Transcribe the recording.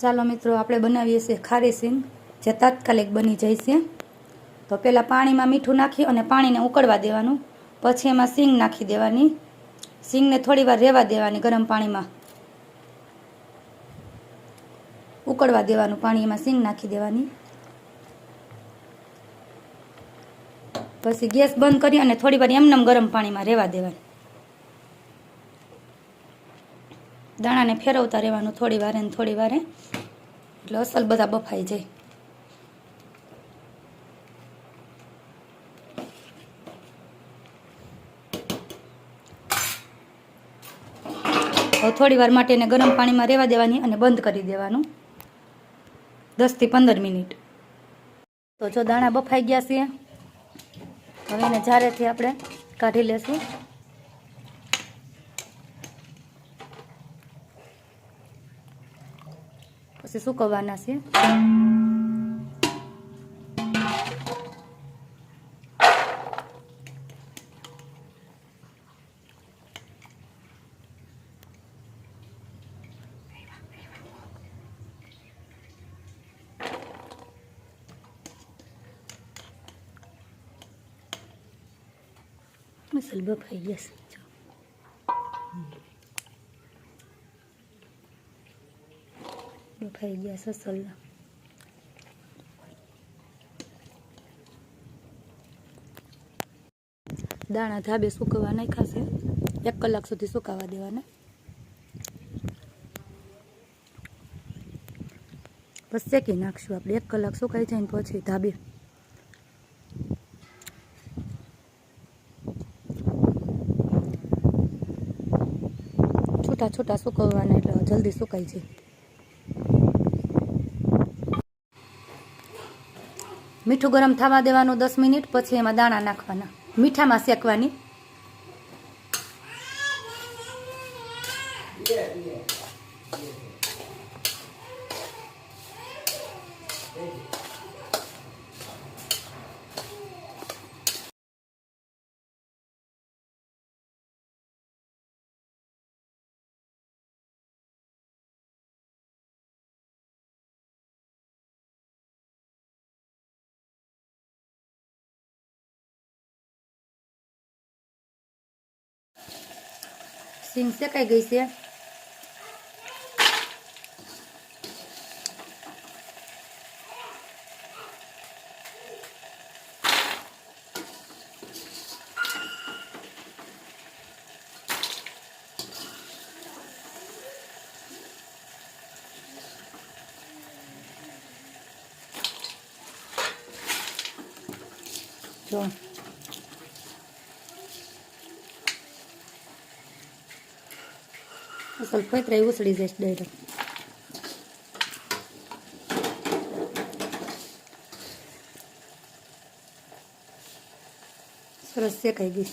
ચાલો મિત્રો, આપણે બનાવીએ છીએ ખારી સિંગ, જે તાત્કાલિક બની જાય છે. તો પહેલાં પાણીમાં મીઠું નાખી અને પાણીને ઉકળવા દેવાનું. પછી એમાં સિંગ નાખી દેવાની. સિંગને થોડી વાર રહેવા દેવાની ગરમ પાણીમાં. ઉકળવા દેવાનું પાણી એમાં સિંગ નાખી દેવાની. પછી ગેસ બંધ કરી અને થોડી વાર એમનેમ ગરમ પાણીમાં રહેવા દેવાની. દાણાને ફેરવતા રહેવાનું થોડી વારે ને થોડી વારે. એટલે અસલ બધા બફાઈ જાય. હવે થોડી વાર માટે એને ગરમ પાણીમાં રહેવા દેવાની અને બંધ કરી દેવાનું. દસથી પંદર મિનિટ. તો જો દાણા બફાઈ ગયા છે હવે એને જ્યારેથી આપણે કાઢી લેશું. પછી સુકવવાના છે મસલ બફાઈ ગયા છે જો. બફાઈ ગયા સસલના દાણા ધાબે સુકવવા નાખ્યા છે. એક કલાક સુધી સુકાવા દેવાના. બસ શેકી નાખશું આપણે. એક કલાક સુકાઈ જાય ને પછી ધાબે. છૂટા છૂટા સુકવવાના એટલે જલ્દી સુકાઈ જાય. મીઠું ગરમ થવા દેવાનું દસ મિનિટ પછી એમાં દાણા નાખવાના. મીઠામાં શેકવાની. સિંગ શેકાઈ ગઈ છે જો અસલ ફોતરાય ઉસળી જઈશ ડાયરેક્ટ સરસ શેકાઈ ગઈ